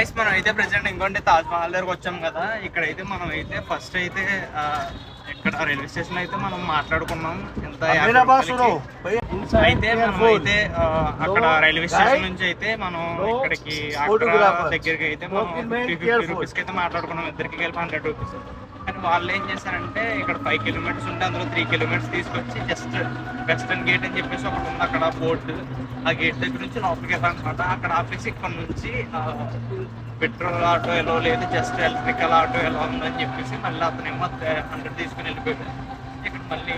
Guys మనం అయితే present ఇంకోటి తాజ్మహల్ దగ్గరకు వచ్చాం కదా. ఇక్కడైతే మనం అయితే ఫస్ట్ అయితే ఇక్కడ రైల్వే స్టేషన్ అయితే మనం మాట్లాడుకున్నాం. ఎంత అయితే మనం అయితే అక్కడ రైల్వే స్టేషన్ నుంచి అయితే మనం ఇక్కడికి దగ్గరికి అయితే మనం ఫిఫ్టీ ఫిఫ్టీ అయితే మాట్లాడుకున్నాం. ఇద్దరికి వెళ్ళి హండ్రెడ్ రూపీస్ వాళ్ళు ఏం చేశారంటే ఇక్కడ ఫైవ్ కిలోమీటర్స్ ఉంటే అందులో త్రీ కిలోమీటర్స్ తీసుకొచ్చి జస్ట్ వెస్టర్న్ గేట్ అని చెప్పేసి ఒకటి ఉంది అక్కడ బోర్డు ఆ గేట్ దగ్గర నుంచి లోపలికి వెళ్ళాలన్నమాట అక్కడ ఆఫీస్ ఇక్కడ నుంచి పెట్రోల్ ఆటో ఎలా లేదు జస్ట్ ఎలక్ట్రికల్ ఆటో ఎలా ఉందని చెప్పేసి మళ్ళీ అతనేమో హండ్రెడ్ తీసుకుని వెళ్ళిపోయాడు. ఇక్కడ మళ్ళీ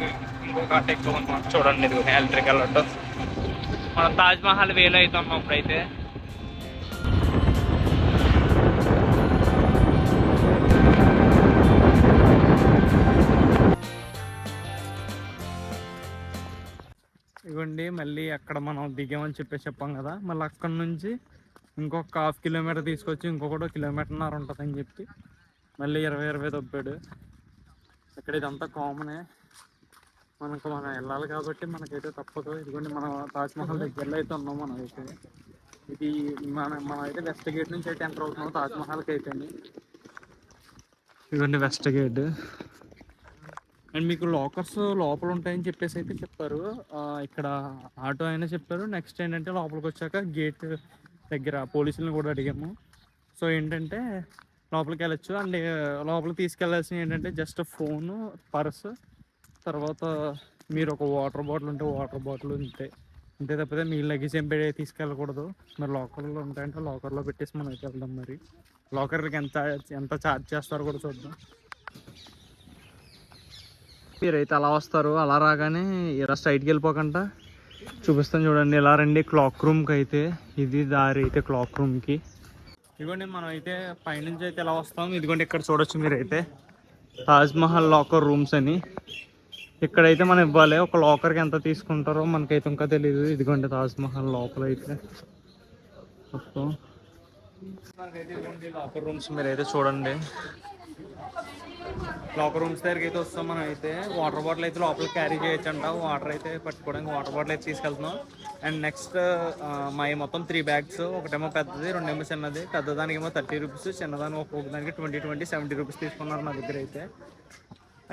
ఇంకొక ఆటో ఎక్కువ అనమాట చూడండి ఇది ఎలక్ట్రికల్ ఆటో మనం తాజ్ మహల్ వేలు అప్పుడైతే ఇవ్వండి మళ్ళీ అక్కడ మనం దిగామని చెప్పేసి చెప్పాం కదా. మళ్ళీ అక్కడ నుంచి ఇంకొక హాఫ్ కిలోమీటర్ తీసుకొచ్చి ఇంకొకటి కిలోమీటర్న్నర ఉంటుందని చెప్పి మళ్ళీ ఇరవై ఇరవై దొబ్బాడు ఇక్కడ ఇదంతా కామనే. మనకు మనం వెళ్ళాలి కాబట్టి మనకైతే తప్పదు. ఇదిగోండి మనం తాజ్మహల్ దగ్గరలో అయితే ఉన్నాం మనం అయితే. ఇది మన మనం అయితే వెస్ట్ గేట్ నుంచి అయితే ఎంటర్ అవుతున్నాం తాజ్మహల్కి అయితే ఇదిగోండి వెస్ట్ గేట్. అండ్ మీకు లాకర్స్ లోపల ఉంటాయని చెప్పేసి అయితే చెప్పారు. ఇక్కడ ఆటో అయినా చెప్పారు. నెక్స్ట్ ఏంటంటే లోపలికి వచ్చాక గేట్ దగ్గర పోలీసులను కూడా అడిగాము. సో ఏంటంటే లోపలికి వెళ్ళొచ్చు అండ్ లోపలికి తీసుకెళ్ళాల్సింది ఏంటంటే జస్ట్ ఫోను పర్స్ తర్వాత మీరు ఒక వాటర్ బాటిల్ ఉంటే వాటర్ బాటిల్ ఉంటే. అంతే తప్పితే మీ లగేజ్ ఏం పెట్టి తీసుకెళ్ళకూడదు. మరి లాకర్లో ఉంటాయంటే లాకర్లో పెట్టేసి మనం అయితే వెళ్దాం మరి. లాకర్కి ఎంత ఎంత ఛార్జ్ చేస్తారో కూడా చూద్దాం. మీరైతే అలా వస్తారు అలా రాగానే ఇలా స్ట్రైట్కి వెళ్ళిపోకుండా చూపిస్తాను చూడండి ఇలా రండి క్లాక్ రూమ్కి అయితే. ఇది దారి అయితే క్లాక్ రూమ్కి ఇదిగోండి మనం అయితే పైనుంచి అయితే ఎలా వస్తాం. ఇదిగోండి ఇక్కడ చూడొచ్చు మీరైతే. తాజ్మహల్ లాకర్ రూమ్స్ అని. ఇక్కడైతే మనం ఇవ్వాలి ఒక లాకర్కి ఎంత తీసుకుంటారో మనకైతే ఇంకా తెలియదు ఇదిగోండి తాజ్మహల్ లోపల అయితే మొత్తం. మనకైతే ఇదిగోండి లాకర్ రూమ్స్ మీరైతే చూడండి. లాకర్ రూమ్స్ దగ్గరికి అయితే వస్తాం మనం అయితే వాటర్ బాటిల్ అయితే లోపల క్యారీ చేయొచ్చు అంట వాటర్ అయితే పట్టుకోవడానికి వాటర్ బాటిల్ అయితే తీసుకెళ్తున్నాం. అండ్ నెక్స్ట్ మా మొత్తం త్రీ బ్యాగ్స్ ఒకటేమో పెద్దది రెండేమో చిన్నది. పెద్దదానికి ఏమో థర్టీ రూపీస్ చిన్నదానికి ఒక్కొక్క దానికి ట్వంటీ ట్వంటీ సెవెంటీ రూపీస్ తీసుకున్నారు నా దగ్గర అయితే.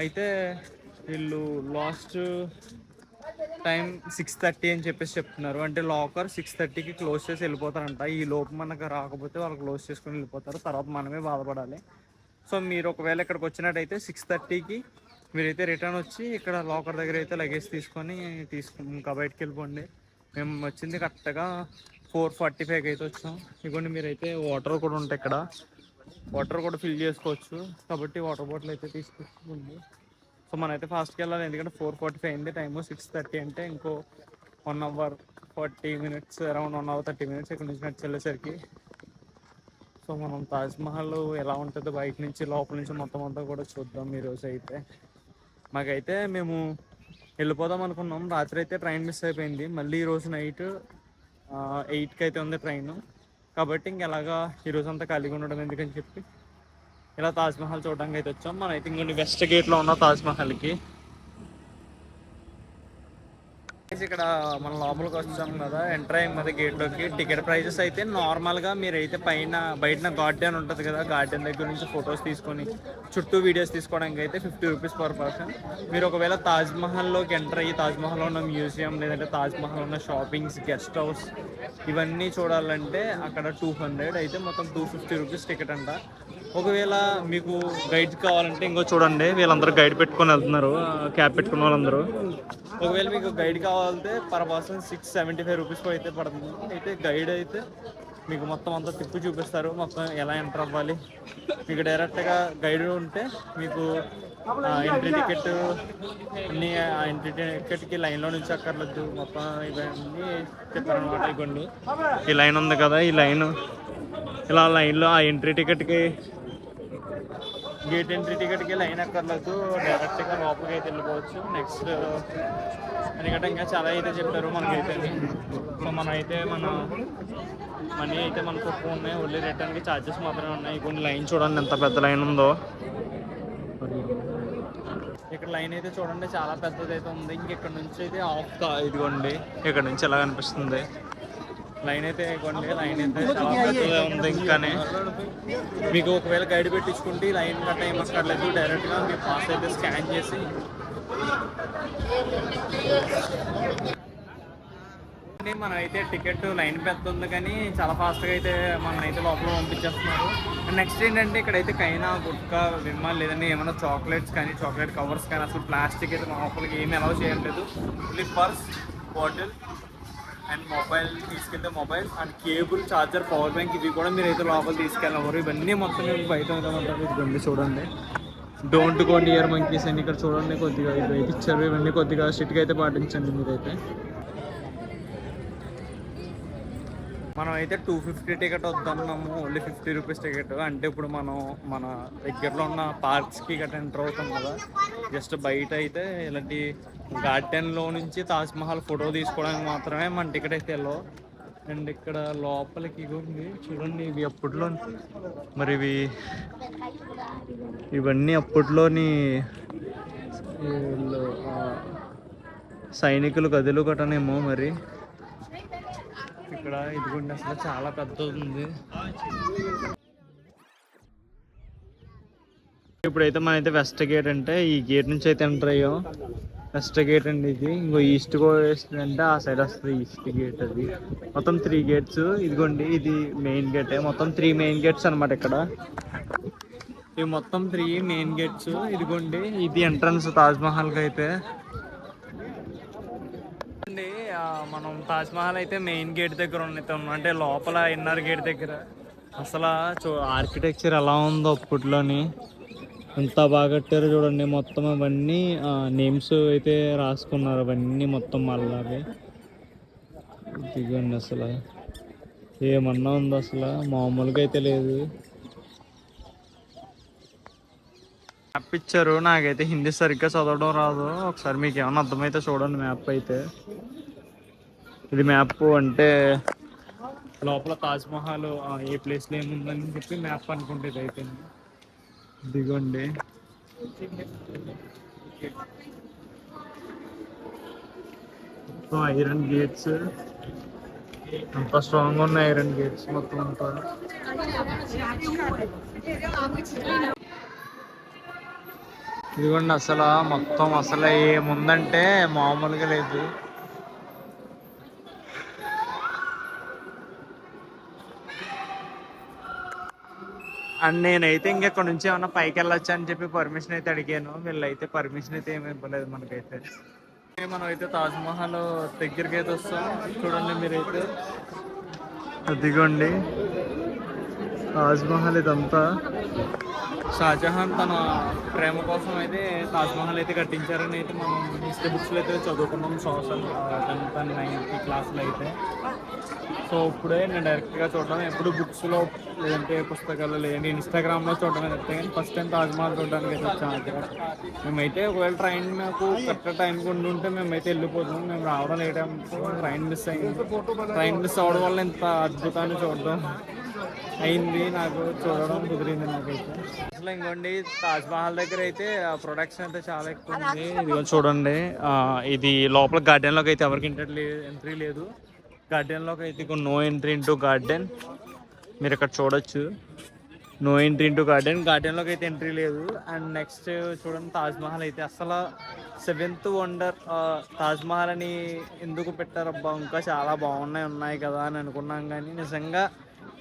అయితే వీళ్ళు లాస్ట్ టైం సిక్స్ థర్టీ అని చెప్పేసి చెప్తున్నారు. అంటే లాకర్ సిక్స్ థర్టీకి క్లోజ్ చేసి వెళ్ళిపోతారంట. ఈ లోపు మనకు రాకపోతే వాళ్ళు క్లోజ్ చేసుకుని వెళ్ళిపోతారు. తర్వాత మనమే బాధపడాలి. సో మీరు ఒకవేళ ఇక్కడికి వచ్చినట్టయితే సిక్స్ థర్టీకి మీరైతే రిటర్న్ వచ్చి ఇక్కడ లాకర్ దగ్గర అయితే లగేజ్ తీసుకొని తీసుకు ఇంకా బయటకు వెళ్ళిపోండి. మేము వచ్చింది కరెక్ట్గా ఫోర్ ఫార్టీ ఫైవ్కి అయితే వచ్చాం. ఇదిగోండి మీరైతే వాటర్ కూడా ఉంటాయి ఇక్కడ. వాటర్ కూడా ఫిల్ చేసుకోవచ్చు. కాబట్టి వాటర్ బాటిల్ అయితే తీసుకొచ్చుకోండి సో మనమైతే ఫాస్ట్కి వెళ్ళాలి ఎందుకంటే ఫోర్ ఫార్టీ ఫైవ్ అయింది టైము సిక్స్ థర్టీ అంటే ఇంకో one hour forty minutes around one hour thirty minutes ఇక్కడ నుంచి నడిచి వెళ్ళేసరికి సో మనం తాజ్మహల్ ఎలా ఉంటుందో బయట నుంచి లోపల నుంచి మొత్తం అంతా కూడా చూద్దాం ఈరోజు అయితే. మాకైతే మేము వెళ్ళిపోదాం అనుకున్నాం. రాత్రి అయితే ట్రైన్ మిస్ అయిపోయింది. మళ్ళీ ఈరోజు నైట్ ఎయిట్కి అయితే ఉంది ట్రైన్. కాబట్టి ఇంకెలాగా ఈరోజు అంతా ఖాళీగా ఉండడం ఎందుకని చెప్పి ఇలా తాజ్మహల్ చూడడానికి అయితే వచ్చాం. మనం అయితే ఇంకొన్ని వెస్ట్ గేట్లో ఉన్న తాజ్మహల్కి ఇక్కడ మన లోపలికి వచ్చాం కదా ఎంటర్ అయ్యాం కదా గేట్లోకి టికెట్ ప్రైజెస్ అయితే నార్మల్గా మీరు అయితే పైన బయట గార్డెన్ ఉంటుంది కదా గార్డెన్ దగ్గర నుంచి ఫొటోస్ తీసుకొని చుట్టూ వీడియోస్ తీసుకోవడానికి అయితే ఫిఫ్టీ రూపీస్ పర్ పర్సన్ మీరు ఒకవేళ తాజ్మహల్లోకి ఎంటర్ అయ్యి తాజ్మహల్లో ఉన్న మ్యూజియం లేదంటే తాజ్ మహల్ ఉన్న షాపింగ్స్ గెస్ట్ హౌస్ ఇవన్నీ చూడాలంటే అక్కడ టూ హండ్రెడ్ అయితే మొత్తం టూ ఫిఫ్టీ రూపీస్ టికెట్ అంట. ఒకవేళ మీకు గైడ్ కావాలంటే ఇంకో చూడండి వీళ్ళందరూ గైడ్ పెట్టుకొని వెళ్తున్నారు క్యాబ్ పెట్టుకున్న వాళ్ళందరూ. ఒకవేళ మీకు గైడ్ కావాలంటే per person six seventy five rupees అయితే పడుతుంది. అయితే గైడ్ అయితే మీకు మొత్తం అంతా తిప్పి చూపిస్తారు మొత్తం ఎలా ఎంటర్ అవ్వాలి. మీకు డైరెక్ట్గా గైడ్ ఉంటే మీకు ఎంట్రీ టికెట్ అన్ని ఆ ఎంట్రీ టికెట్కి లైన్లో నుంచి అక్కర్లేదు. మొత్తం ఇవన్నీ చెప్పారనమాట ఇవ్వండి ఈ లైన్ ఉంది కదా ఈ లైన్ ఇలా లైన్లో ఆ ఎంట్రీ టికెట్కి గేట్ ఎంట్రీ టికెట్కి లైన్ అక్కర్లేదు డైరెక్ట్గా లోపలికి అయితే వెళ్ళిపోవచ్చు. నెక్స్ట్ ఎందుకంటే ఇంకా చాలా అయితే చెప్పారు మనకైతే సో మనం అయితే మన మనీ అయితే మనకు తక్కువ ఉన్నాయి ఓన్లీ రిటర్న్కి ఛార్జెస్ మాత్రమే ఉన్నాయి. కొన్ని లైన్ చూడండి ఎంత పెద్ద లైన్ ఉందో. ఇక్కడ లైన్ అయితే చూడండి చాలా పెద్దది అయితే ఉంది. ఇంక ఇక్కడ నుంచి అయితే ఆఫ్ ఇదిగోండి. ఇక్కడ నుంచి ఎలా కనిపిస్తుంది? లైన్ అయితే కొన్ని లైన్ అయితే చాలా ఉంది ఇంకానే. మీకు ఒకవేళ గైడ్ పెట్టించుకుంటే లైన్ గట్ట ఏం అక్కర్లేదు డైరెక్ట్గా మీ పాస్ అయితే స్కాన్ చేసి. మనం అయితే టికెట్ లైన్ పెద్ద ఉంది కానీ చాలా ఫాస్ట్గా అయితే మనం అయితే లోపల పంపించేస్తున్నారు. నెక్స్ట్ ఏంటంటే ఇక్కడైతే కైనా గుట్కా విమ్మా లేదంటే ఏమైనా చాక్లెట్స్ కానీ చాక్లెట్ కవర్స్ కానీ అసలు ప్లాస్టిక్ అయితే లోపలికి ఏమి అలౌ చేయట్లేదు. Only purse bottle and mobile తీసుకెళ్తే mobile and cable charger power bank ఇవి కూడా మీరు అయితే లోపల తీసుకెళ్ళవరు. ఇవన్నీ మొత్తం మీకు బయట ఉంటుంది ఇదిగోండి చూడండి. డోంట్ గో నియర్ మంకీస్ అని ఇక్కడ చూడండి. కొద్దిగా ఇవి ఇచ్చారు. ఇవన్నీ కొద్దిగా స్ట్రిక్ట్గా అయితే పాటించండి మీరైతే. మనం అయితే టూ ఫిఫ్టీ టికెట్ వద్దన్నాము ఓన్లీ ఫిఫ్టీ రూపీస్ టికెట్ అంటే ఇప్పుడు మనం మన దగ్గరలో ఉన్న పార్క్స్కి గట్రా ఎంటర్ అవుతాం కదా. జస్ట్ బయట అయితే ఇలాంటి గార్డెన్లో నుంచి తాజ్మహల్ ఫోటో తీసుకోవడానికి మాత్రమే మన టికెట్ అయితే వెళ్ళవు అండ్ ఇక్కడ లోపలికి ఉంది చూడండి ఇవి అప్పట్లో మరి ఇవి ఇవన్నీ అప్పట్లోని సైనికులు గదులు కట్టనేమో మరి. ఇక్కడ. ఇదిగోండి అసలు చాలా పెద్దది ఉంది. ఇప్పుడైతే మనైతే వెస్ట్ గేట్ అంటే ఈ గేట్ నుంచి అయితే ఎంటర్ అయ్యాం. వెస్ట్ గేట్ అండి ఇది. ఇంకో ఈస్ట్ వేస్ట్ అంటే ఆ సైడ్ వస్తుంది ఈస్ట్ గేట్ అది. మొత్తం త్రీ గేట్స్ ఇదిగోండి ఇది మెయిన్ గేట్ మొత్తం త్రీ మెయిన్ గేట్స్ అన్నమాట ఇక్కడ. ఇవి మొత్తం త్రీ మెయిన్ గేట్స్ ఇదిగోండి ఇది ఎంట్రన్స్ తాజ్మహల్కి అయితే. మనం తాజ్మహల్ అయితే మెయిన్ గేట్ దగ్గర ఉన్నాం అంటే లోపల ఇన్నర్ గేట్ దగ్గర. అసలు చూ ఆర్కిటెక్చర్ ఎలా ఉందో అప్పట్లోని. ఎంత బాగా కట్టారో చూడండి మొత్తం అవన్నీ నేమ్స్ అయితే రాసుకున్నారు అవన్నీ మొత్తం మళ్ళీ దిగండి అసలు. ఏమన్నా ఉంది అసలు? మామూలుగా అయితే లేదు. మ్యాప్ ఇచ్చారు. నాకైతే హిందీ సరిగ్గా చదవడం రాదు. ఒకసారి మీకు ఏమైనా అర్థమైతే చూడండి మ్యాప్ అయితే. ఇది మ్యాప్ అంటే లోపల తాజ్ మహల్ ఆ, ఏ ప్లేస్లో ఏముందని చెప్పి మ్యాప్ అనుకుంటే అయితే దిగండి. ఐరన్ గేట్స్ అంత స్ట్రాంగ్ ఉన్న ఐరన్ గేట్స్ మొత్తం అంతా. ఇదిగోండి అసలు మొత్తం అసలు ఏముందంటే మామూలుగా లేదు. అండ్ నేనైతే ఇంకెక్కడ నుంచి ఏమన్నా పైకి వెళ్ళొచ్చు అని చెప్పి పర్మిషన్ అయితే అడిగాను. వీళ్ళైతే పర్మిషన్ అయితే ఏమి ఇవ్వలేదు మనకైతే. మనం అయితే తాజ్ మహల్ దగ్గరికి అయితే వస్తాం. చూడండి మీరైతే. అదిగోండి. తాజ్ మహల్ ఇదంతా. షాజహాన్ తన ప్రేమ కోసం అయితే తాజ్ మహల్ అయితే కట్టించారని అయితే మనం హిస్టరీ బుక్స్లో అయితే చదువుకున్నాం. సోషల్ టెన్త్ అండ్ నైన్త్ క్లాస్లో అయితే. సో ఇప్పుడే నేను డైరెక్ట్గా చూడడం ఎప్పుడు బుక్స్లో లేదంటే పుస్తకాలు లేదంటే ఇన్స్టాగ్రామ్లో చూడడం అయితే కానీ ఫస్ట్ టైం తాజ్ మహల్ చూడడానికి అయితే వచ్చాం అక్కడ మేమైతే ఒకవేళ ట్రైన్ మాకు కరెక్ట్ టైంకి ఉండి ఉంటే మేమైతే వెళ్ళిపోతాం. మేము రావడం లేట్ ట్రైన్ మిస్ అయింది. ట్రైన్ మిస్ అవడం వల్ల ఇంత అద్భుతాన్ని చూడడం అయింది. నాకు చూడడం కుదిరింది నాకైతే. అసలు ఇంకోండి తాజ్ మహల్ దగ్గర అయితే ప్రొడక్షన్ అయితే చాలా ఎక్కువ ఉంది. ఇదిగో చూడండి ఇది లోపల గార్డెన్లోకి అయితే ఎవరికి ఎంట్రీ ఎంట్రీ లేదు. గార్డెన్లోకి అయితే ఇక నో ఎంట్రీ ఇంటూ గార్డెన్ మీరు ఇక్కడ చూడొచ్చు. నో ఎంట్రీ ఇంటూ గార్డెన్ గార్డెన్లోకి అయితే ఎంట్రీ లేదు. అండ్ నెక్స్ట్ చూడండి తాజ్ మహల్ అయితే అసలు సెవెంత్ వండర్ తాజ్ మహల్ అని ఎందుకు పెట్టారబ్బా ఇంకా చాలా బాగున్నాయి ఉన్నాయి కదా అని అనుకున్నాం కానీ నిజంగా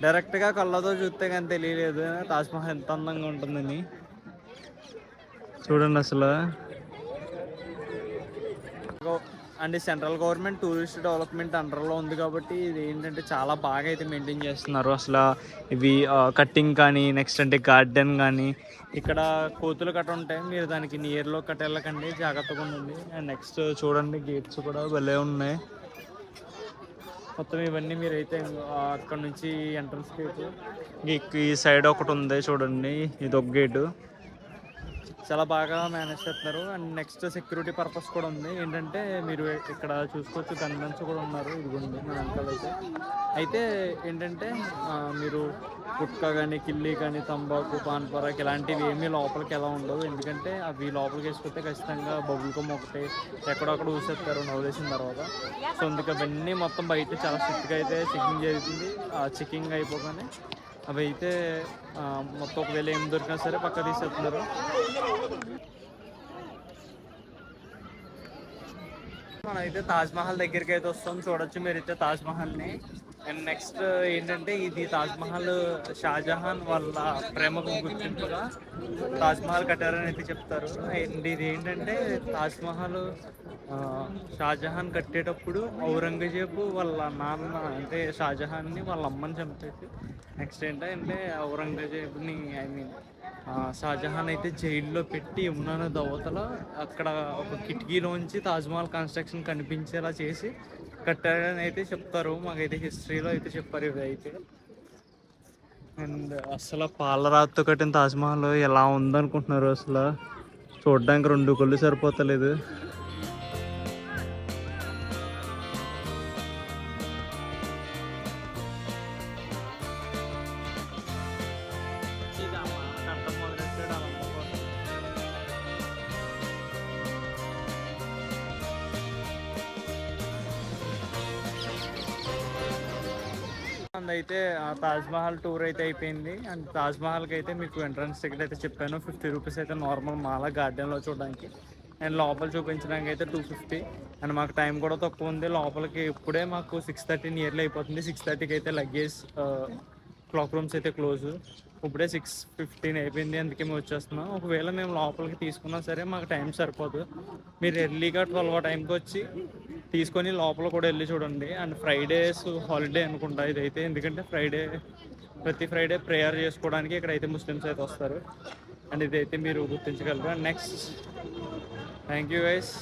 డైరెక్ట్గా కళ్ళతో చూస్తే కానీ తెలియలేదు. తాజ్ మహల్ ఎంత అందంగా ఉంటుందని. చూడండి అసలు. And central government tourist development అండర్లో ఉంది కాబట్టి ఇది ఏంటంటే చాలా బాగా అయితే మెయింటైన్ చేస్తున్నారు. అసలు ఇవి కట్టింగ్ కానీ నెక్స్ట్ అంటే గార్డెన్ కానీ ఇక్కడ కోతులు కట్ట ఉంటాయి. మీరు దానికి నియర్లో కట్ట వెళ్ళకండి జాగ్రత్తగా ఉండండి. అండ్ నెక్స్ట్ చూడండి గేట్స్ కూడా భలే ఉన్నాయి. మొత్తం ఇవన్నీ మీరైతే అయితే అక్కడ నుంచి ఎంట్రన్స్ గేట్. ఈ సైడ్ ఒకటి ఉంది చూడండి ఇది ఒక గేటు. చాలా బాగా మేనేజ్ చేస్తున్నారు. అండ్ నెక్స్ట్ సెక్యూరిటీ పర్పస్ కూడా ఉంది. ఏంటంటే మీరు ఇక్కడ చూసుకోవచ్చు గన్మెన్స్ కూడా ఉన్నారు. ఇదిగోండి మన వెనకాల అయితే. అయితే ఏంటంటే మీరు గుట్కా కానీ కిల్లి కానీ తంబాకు పాన్ పరాక్ ఇలాంటివి ఏమీ లోపలికి ఎలా ఉండవు. ఎందుకంటే అవి లోపలికి వేసుకుంటే ఖచ్చితంగా బబుల్ కొమ్మ ఒకటి ఎక్కడొక్కడ ఊసేస్తారు నవ్వులేసిన తర్వాత. సో అందుకే అవన్నీ మొత్తం బయట చాలా స్ట్రిక్ట్గా అయితే చెకింగ్ జరుగుతుంది. ఆ చెకింగ్ అయిపోగానే అవి అయితే మొత్తం ఒకవేళ ఏం దొరికినా సరే పక్క తీసేస్తున్నారు. మనం అయితే తాజ్మహల్ దగ్గరికి అయితే వస్తాం. చూడొచ్చు మీరు అయితే అండ్ నెక్స్ట్ uh, ఏంటంటే ఇది తాజ్ మహల్ షాజహాన్ వాళ్ళ ప్రేమకు గుర్తింపుగా తాజ్ మహల్ కట్టారని అయితే చెప్తారు. అండ్ ఇది ఏంటంటే తాజ్ మహల్ షాజహాన్ కట్టేటప్పుడు ఔరంగజేబు వాళ్ళ నాన్న అంటే షాజహాన్ని వాళ్ళ అమ్మని చంపేసి నెక్స్ట్ ఏంటంటే ఔరంగజేబుని ఐ మీన్ షాజహాన్ అయితే జైల్లో పెట్టి యమునా నది అవతల అక్కడ ఒక కిటికీలోంచి తాజ్మహల్ కన్స్ట్రక్షన్ కనిపించేలా చేసి కట్టారని అయితే చెప్తారు. మాకైతే హిస్టరీలో అయితే చెప్పారు ఇవి అయితే. అండ్ అసలు పాలరాతితో కట్టిన తాజ్మహల్ ఎలా ఉందనుకుంటున్నారు అసలు? చూడడానికి రెండు కళ్ళు సరిపోతలేదు. అయితే తాజ్ మహల్ టూర్ అయితే అయిపోయింది. అండ్ తాజ్ మహల్కి అయితే మీకు ఎంట్రన్స్ టికెట్ అయితే చెప్పాను. ఫిఫ్టీ రూపీస్ అయితే నార్మల్ మాల గార్డెన్లో చూడడానికి. అండ్ లోపల చూపించడానికి అయితే టూ ఫిఫ్టీ. అండ్ మాకు టైం కూడా తక్కువ ఉంది. లోపలికి ఇప్పుడే మాకు సిక్స్ థర్టీ నియర్లీ అయిపోతుంది. సిక్స్ థర్టీకి అయితే లగేజ్ క్లాక్ రూమ్స్ అయితే క్లోజ్. ఇప్పుడే సిక్స్ ఫిఫ్టీన్ అయిపోయింది. అందుకే మేము వచ్చేస్తున్నాం. ఒకవేళ మేము లోపలికి తీసుకున్నా సరే మాకు టైం సరిపోదు. మీరు ఎర్లీగా ట్వెల్వ్ టైంకి వచ్చి తీసుకొని లోపల కూడా వెళ్ళి చూడండి. అండ్ ఫ్రైడేస్ హాలిడే అనుకుంటా ఇదైతే. ఎందుకంటే ఫ్రైడే ప్రతి ఫ్రైడే ప్రేయర్ చేసుకోవడానికి ఇక్కడైతే ముస్లిమ్స్ అయితే వస్తారు. అండ్ ఇదైతే మీరు గుర్తించగలరు. And next thank you guys